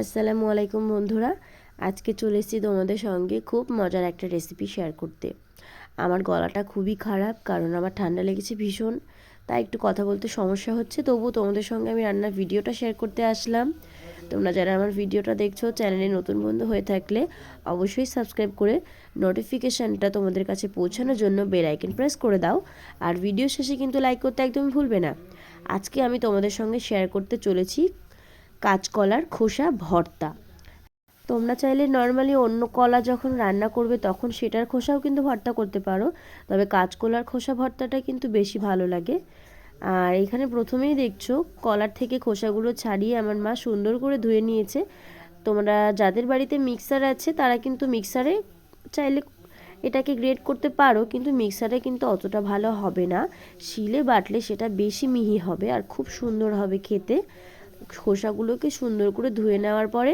আসসালামু আলাইকুম বন্ধুরা। আজকে চলে এসেছি তোমাদের সঙ্গে খুব মজার একটা রেসিপি শেয়ার করতে। আমার গলাটা খুবই খারাপ, কারণ আমার ঠান্ডা লেগেছে ভীষণ। তাই একটু কথা বলতে সমস্যা হচ্ছে, তবু তোমাদের সঙ্গে আমি রান্নার ভিডিওটা শেয়ার করতে আসলাম। তোমরা যারা আমার ভিডিওটা দেখছ চ্যানেলে নতুন বন্ধু হয়ে থাকলে অবশ্যই সাবস্ক্রাইব করে নোটিফিকেশানটা তোমাদের কাছে পৌঁছানোর জন্য বেল আইকন প্রেস করে দাও। আর ভিডিও শেষে কিন্তু লাইক করতে একদমই ভুলবে না। আজকে আমি তোমাদের সঙ্গে শেয়ার করতে চলেছি কাঁচকলার খোসা, ভর্তা। তোমরা চাইলে নর্মালি অন্য কলা যখন রান্না করবে তখন সেটার খোসাও কিন্তু ভর্তা করতে পারো। তবে কাঁচকলার খোসা, ভর্তাটা কিন্তু বেশি ভালো লাগে। আর এখানে প্রথমেই দেখছ, কলার থেকে খোসাগুলো ছাড়িয়ে আমার মা সুন্দর করে ধুয়ে নিয়েছে। তোমরা যাদের বাড়িতে মিক্সার আছে, তারা কিন্তু মিক্সারে চাইলে এটাকে গ্রেড করতে পারো, কিন্তু মিক্সারে কিন্তু অতটা ভালো হবে না। শিলে বাটলে সেটা বেশি মিহি হবে আর খুব সুন্দর হবে খেতে। খোসাগুলোকে সুন্দর করে ধুয়ে নেওয়ার পরে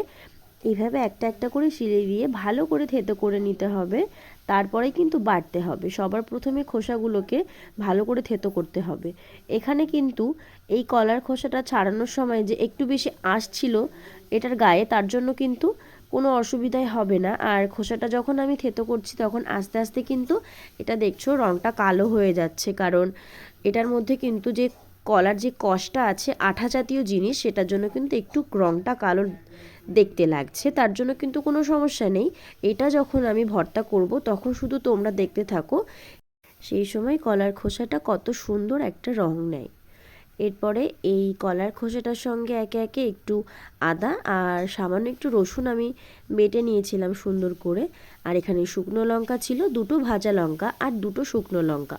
এইভাবে একটা একটা করে শিলে দিয়ে ভালো করে থেতো করে নিতে হবে। তারপরে কিন্তু বাটতে হবে। সবার প্রথমে খোসাগুলোকে ভালো করে থেতো করতে হবে। এখানে কিন্তু এই কলার খোসাটা ছাড়ানোর সময় যে একটু বেশি আঁশ ছিল এটার গায়ে, তার জন্য কিন্তু কোনো অসুবিধাই হবে না। আর খোসাটা যখন আমি থেতো করছি, তখন আস্তে আস্তে কিন্তু এটা দেখছ রঙটা কালো হয়ে যাচ্ছে। কারণ এটার মধ্যে কিন্তু যে কলার যে কষটা আছে আঠা জাতীয় জিনিস, সেটার জন্য কিন্তু একটু রঙটা কালো দেখতে লাগছে, তার জন্য কিন্তু কোনো সমস্যা নেই। এটা যখন আমি ভর্তা করব, তখন শুধু তোমরা দেখতে থাকো, সেই সময় কলার খোসাটা কত সুন্দর একটা রং নেয়। এরপরে এই কলার খোসাটার সঙ্গে একে একে একটু আদা আর সামান্য একটু রসুন আমি বেটে নিয়েছিলাম সুন্দর করে। আর এখানে শুকনো লঙ্কা ছিল, দুটো ভাজা লঙ্কা আর দুটো শুকনো লঙ্কা।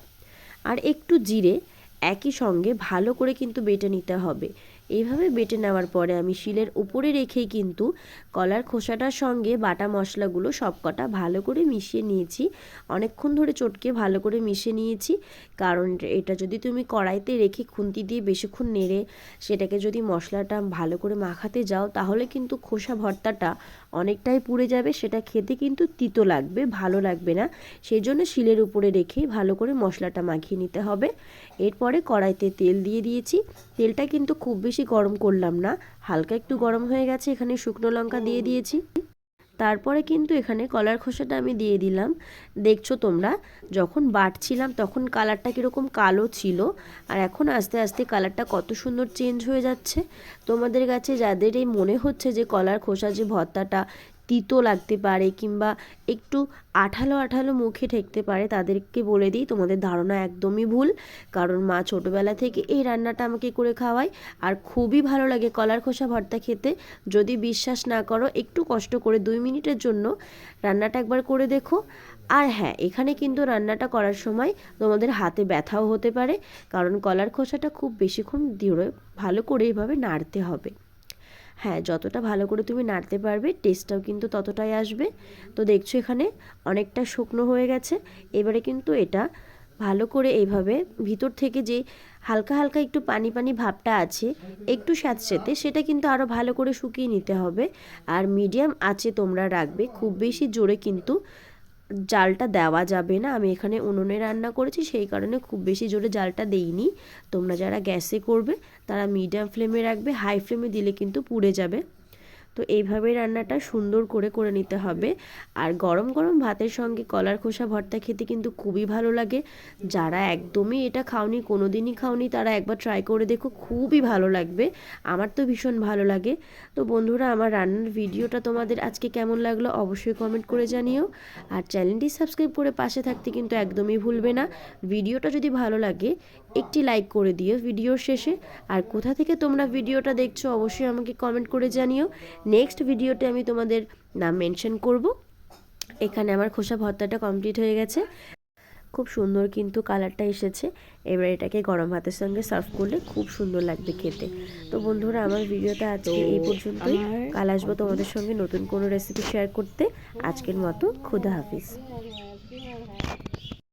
আর একটু জিরে একই সঙ্গে ভালো করে কিন্তু বেটে নিতে হবে। এইভাবে বেটে নেওয়ার পরে আমি শিলের উপরে রেখেই কিন্তু কলার খোসাটার সঙ্গে বাটা মশলাগুলো সবকটা ভালো করে মিশিয়ে নিয়েছি। অনেকক্ষণ ধরে চটকে ভালো করে মিশিয়ে নিয়েছি। কারণ এটা যদি তুমি কড়াইতে রেখে খুন্তি দিয়ে বেশিক্ষণ নেড়ে সেটাকে যদি মশলাটা ভালো করে মাখাতে যাও, তাহলে কিন্তু খোসা ভর্তাটা অনেকটাই পুড়ে যাবে, সেটা খেতে কিন্তু তিতো লাগবে, ভালো লাগবে না। সেই জন্য শিলের উপরে রেখে ভালো করে মশলাটা মাখিয়ে নিতে হবে। এরপরে কড়াইতে তেল দিয়ে দিয়েছি। তেলটা কিন্তু খুব বেশি গরম করলাম না। হালকা একটু গরম হয়ে গেছে, এখানে শুকনো লঙ্কা দিয়ে দিয়েছি। তারপরে কিন্তু এখানে কলার খোসাটা আমি দিয়ে দিলাম। দেখছ তোমরা, যখন বাটছিলাম তখন কালারটা কীরকম কালো ছিল, আর এখন আস্তে আস্তে কালারটা কত সুন্দর চেঞ্জ হয়ে যাচ্ছে। তোমাদের কাছে যাদের এই মনে হচ্ছে যে কলার খোসা যে ভর্তাটা তিতো লাগতে পারে কিংবা একটু আঠালো আঠালো মুখে ঠেকতে পারে, তাদেরকে বলে দিই, তোমাদের ধারণা একদমই ভুল। কারণ মা ছোটোবেলা থেকে এই রান্নাটা আমাকে করে খাওয়ায়, আর খুবই ভালো লাগে কলার খোসা ভর্তা খেতে। যদি বিশ্বাস না করো, একটু কষ্ট করে দুই মিনিটের জন্য রান্নাটা একবার করে দেখো। আর হ্যাঁ এখানে কিন্তু রান্নাটা করার সময় তোমাদের হাতে ব্যথাও হতে পারে, কারণ কলার খোসাটা খুব বেশিক্ষণ ধরে ভালো করে এইভাবে নাড়তে হবে। হ্যাঁ যতটা ভালো করে তুমি নাড়তে পারবে টেস্টটাও কিন্তু ততটাই আসবে। তো দেখছ এখানে অনেকটা শুকনো হয়ে গেছে। এবারে কিন্তু এটা ভালো করে এইভাবে ভিতর থেকে যে হালকা হালকা একটু পানি পানি ভাবটা আছে একটু স্যাঁতসেতে সেটা কিন্তু আরও ভালো করে শুকিয়ে নিতে হবে। আর মিডিয়াম আছে তোমরা রাখবে খুব বেশি জোরে কিন্তু জালটা দেওয়া যাবে না। আমি এখানে উনুনে রান্না করেছি, সেই কারণে খুব বেশি জোরে জালটা দেইনি। তোমরা যারা গ্যাসে করবে, তারা মিডিয়াম ফ্লেমে রাখবে। হাই ফ্লেমে দিলে কিন্তু পুড়ে যাবে। তো এইভাবে রান্নাটা সুন্দর করে করে নিতে হবে। আর গরম গরম ভাতের সঙ্গে কলার খোসা ভর্তা খেতে কিন্তু খুবই ভালো লাগে। যারা একদমই এটা খাওনি কোনো দিনই খাওনি, তারা একবার ট্রাই করে দেখো, খুবই ভালো লাগবে। আমার তো ভীষণ ভালো লাগে। তো বন্ধুরা, আমার রান্নার ভিডিওটা তোমাদের আজকে কেমন লাগল অবশ্যই কমেন্ট করে জানিও। আর চ্যানেলটি সাবস্ক্রাইব করে পাশে থাকতে কিন্তু একদমই ভুলবে না। ভিডিওটা যদি ভালো লাগে একটি লাইক করে দিও ভিডিওর শেষে। আর কোথা থেকে তোমরা ভিডিওটা দেখছ অবশ্যই আমাকে কমেন্ট করে জানিও। নেক্সট ভিডিওতে আমি তোমাদের নাম মেনশন করব। এখানে আমার খোসা ভর্তাটা কমপ্লিট হয়ে গেছে। খুব সুন্দর কিন্তু কালারটা এসেছে। এবার এটাকে গরম ভাতের সঙ্গে সার্ভ করলে খুব সুন্দর লাগবে খেতে। তো বন্ধুরা আমার ভিডিওটা আজকে এই পর্যন্তই। কাল আসব তোমাদের সঙ্গে নতুন কোনো রেসিপি শেয়ার করতে। আজকের মতো খুদা হাফিজ।